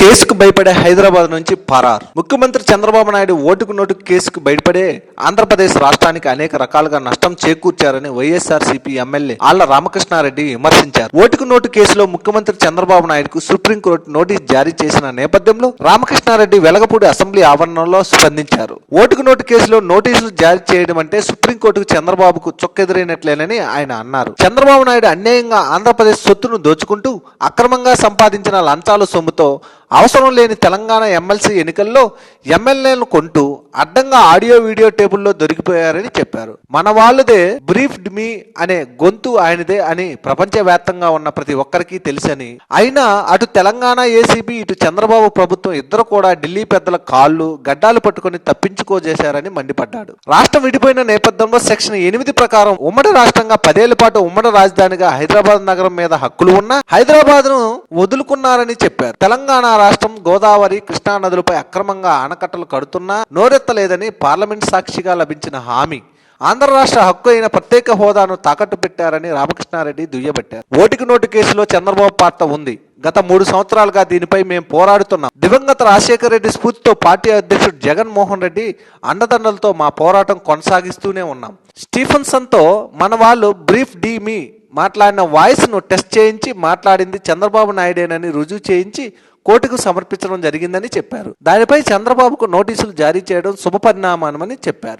కేసుకు భయపడే హైదరాబాద్ నుంచి పరార్. ముఖ్యమంత్రి చంద్రబాబు నాయుడు ఓటుకు నోటు కేసుకు భయపడే ఆంధ్రప్రదేశ్ రాష్ట్రానికి అనేక రకాలుగా నష్టం చేకూర్చారని వైఎస్ఆర్ సిపి ఎమ్మెల్యే ఆళ్ళ రామకృష్ణారెడ్డి విమర్శించారు. ఓటుకు నోటు కేసులో ముఖ్యమంత్రి చంద్రబాబు నాయుడుకు సుప్రీంకోర్టు నోటీస్ జారీ చేసిన నేపథ్యంలో రామకృష్ణారెడ్డి వెలగపూడి అసెంబ్లీ ఆవరణలో స్పందించారు. ఓటుకు నోటు కేసులో నోటీసులు జారీ చేయడం అంటే సుప్రీంకోర్టుకు చంద్రబాబుకు చొక్కెదిరినట్లేనని ఆయన అన్నారు. చంద్రబాబు నాయుడు అన్యాయంగా ఆంధ్రప్రదేశ్ సొత్తును దోచుకుంటూ అక్రమంగా సంపాదించిన లంచాల సొమ్ముతో అవసరం లేని తెలంగాణ ఎమ్మెల్సీ ఎన్నికల్లో ఎమ్మెల్యేలను కొంటూ అడ్డంగా ఆడియో వీడియో టేబుల్లో దొరికిపోయారని చెప్పారు. మన వాళ్ళదే బ్రీఫ్డ్ మీ అనే గొంతు ఆయనదే అని ప్రపంచవ్యాప్తంగా ఉన్న ప్రతి ఒక్కరికి తెలుసని. అయినా అటు తెలంగాణ ఏసీబీ ఇటు చంద్రబాబు ప్రభుత్వం ఇద్దరు కూడా ఢిల్లీ పెద్దల కాళ్ళు గడ్డాలు పట్టుకొని తప్పించుకోజేశారని మండిపడ్డాడు. రాష్ట్రం విడిపోయిన నేపథ్యంలో సెక్షన్ ఎనిమిది ప్రకారం ఉమ్మడి రాష్ట్రంగా పదేళ్ళ పాటు ఉమ్మడి రాజధానిగా హైదరాబాద్ నగరం మీద హక్కులు ఉన్న హైదరాబాద్ను వదులుకున్నారని చెప్పారు. తెలంగాణ రాష్ట్రం గోదావరి కృష్ణా నదులపై అక్రమంగా ఆనకట్టలు కడుతున్నా నోరెత్తలేదని పార్లమెంట్ సాక్షిగా లభించిన హామీ. ఆంధ్ర రాష్ట్ర హక్కు అయిన ప్రత్యేక హోదాను తాకట్టు పెట్టారని రామకృష్ణారెడ్డి దుయ్యబట్టారు. ఓటికి నోటు కేసులో చంద్రబాబు పాత్ర ఉంది. గత మూడు సంవత్సరాలుగా దీనిపై మేము పోరాడుతున్నాం. దివంగత రాజశేఖర రెడ్డి స్ఫూర్తితో పార్టీ అధ్యక్షుడు జగన్మోహన్ రెడ్డి అండదండలతో మా పోరాటం కొనసాగిస్తూనే ఉన్నాం. స్టీఫెన్సన్తో మన వాళ్ళు బ్రీఫ్ డి మీ మాట్లాడిన వాయిస్ను టెస్ట్ చేయించి మాట్లాడింది చంద్రబాబు నాయుడేనని రుజువు చేయించి కోర్టుకు సమర్పించడం జరిగిందని చెప్పారు. దానిపై చంద్రబాబుకు నోటీసులు జారీ చేయడం శుభపరిణామమని చెప్పారు.